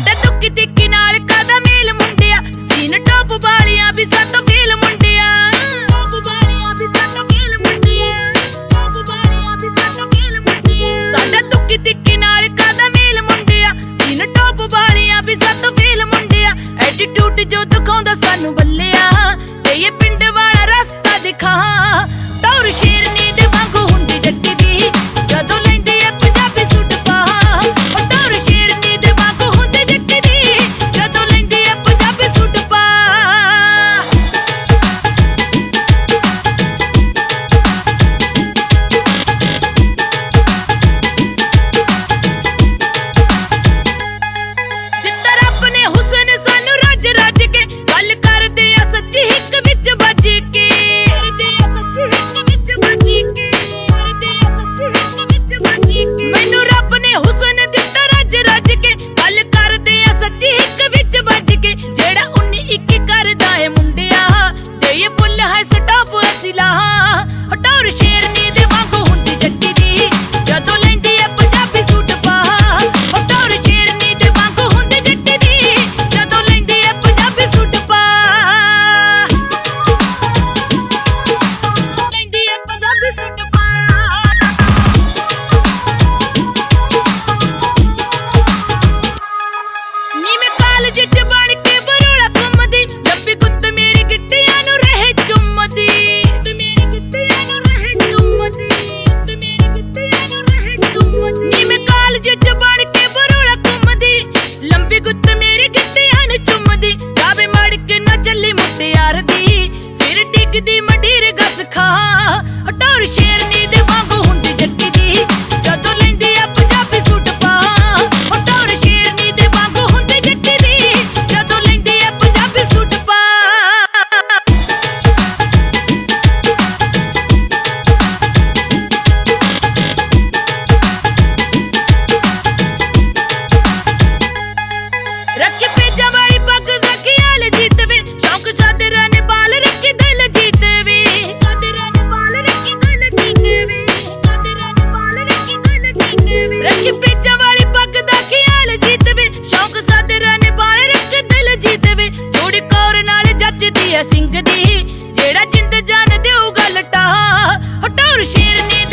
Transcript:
ਸਾਡਾ ਦੁੱਕੀ ਟਿੱਕੀ ਨਾਲ ਕਾਦਾ ਮੇਲ ਮੁੰਡਿਆ? ਜੀਨ ਟੋਪ ਵਾਲੀਆਂ ਵੀ ਸੱਤ ਫੀਲ ਮੁੰਡਿਆ। ਟੌਪ ਵਾਲੀਆਂ ਵੀ ਸੱਤ ਫੀਲ ਮੁੰਡਿਆ। ਟੌਪ ਵਾਲੀਆਂ ਵੀ ਸੱਤ ਫੀਲ ਮੁੰਡਿਆ। ਸਾਡਾ ਦੁੱਕੀ ਟਿੱਕੀ ਨਾਲ ਕਾਦਾ ਮੇਲ ਮੁੰਡਿਆ? ਜੀਨ ਟੌਪ ਵਾਲੀਆਂ ਵੀ ਸੱਤ ਫੀਲ ਮੁੰਡਿਆ। ਐਟੀਟਿਊਡ ਜੋ ਦਿਖਾਉਂਦਾ ਸਾਨੂੰ ਬੱਲਿਆ। ਤੇ ਇਹ ਹਟੌਰ ਸ਼ੇਰਨੀ ਦੇ ਵਾਂਗੂ ਹੁੰਦੀ ਜੱਟੀ ਦੀ। ਜਦੋਂ ਲੈਂਦੀ ਐ ਪੰਜਾਬੀ ਸੂਟ ਪਾ ਹਟੌਰ ਸ਼ੇਰਨੀ ਦੇ ਵਾਂਗੂ ਹੁੰਦੀ ਜੱਟੀ ਦੀ। ਜਦੋਂ ਲੈਂਦੀ ਐ ਪੰਜਾਬੀ ਸੂਟ ਪਾ। ਲੈਂਦੀ ਐ ਪੰਜਾਬੀ ਸੂਟ ਪਾ। ਨੀ ਮੈਂ ਕਾਲਜ ਚ ਬਣ ਸਿੰਘ ਦੀ ਜਿਹੜਾ ਜਿੰਦ ਜਾਨ ਦੇਊਗਾ ਲਟਾ ਹਟੌਰ ਸ਼ੇਰ ਨੇ